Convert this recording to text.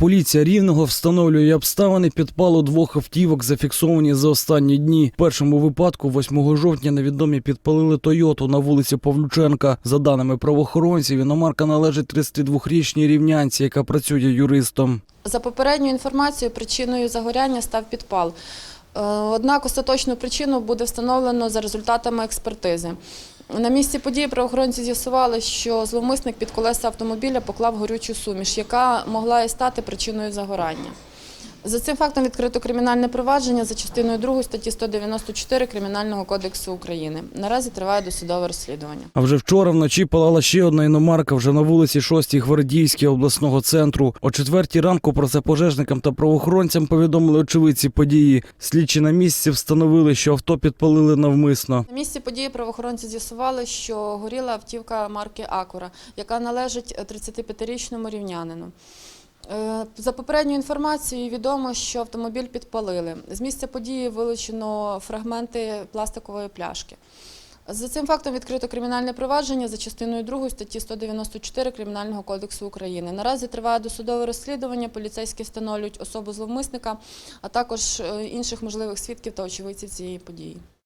Поліція рівного встановлює обставини підпалу двох автівок, зафіксовані за останні дні. В першому випадку, 8 жовтня, невідомі підпалили Тойоту на вулиці Павлюченка. За даними правоохоронців, іномарка належить 32-річній рівнянці, яка працює юристом. За попередньою інформацією, причиною загоряння став підпал. Е, Однак остаточну причину буде встановлено за результатами експертизи. На місці події правоохоронці з'ясували, що зловмисник під колеса автомобіля поклав горючу суміш, яка могла і стати причиною загорання. За цим фактом відкрито кримінальне провадження за частиною 2 статті 194 Кримінального кодексу України. Наразі триває досудове розслідування. А вже вчора вночі палала ще одна іномарка вже на вулиці 6 Гвардійській обласного центру. О четвертій ранку про це пожежникам та правоохоронцям повідомили очевидці події. Слідчі на місці встановили, що авто підпалили навмисно. На місці події правоохоронці з'ясували, що горіла автівка марки Акура, яка належить 35-річному рівнянину. Е, За попередньою інформацією відомо, що автомобіль підпалили. З місця події вилучено фрагменти пластикової пляшки. За цим фактом відкрито кримінальне провадження за частиною 2 статті 194 Кримінального кодексу України. Наразі триває досудове розслідування, поліцейські встановлюють особу зловмисника, а також е, інших можливих свідків та очевидців цієї події.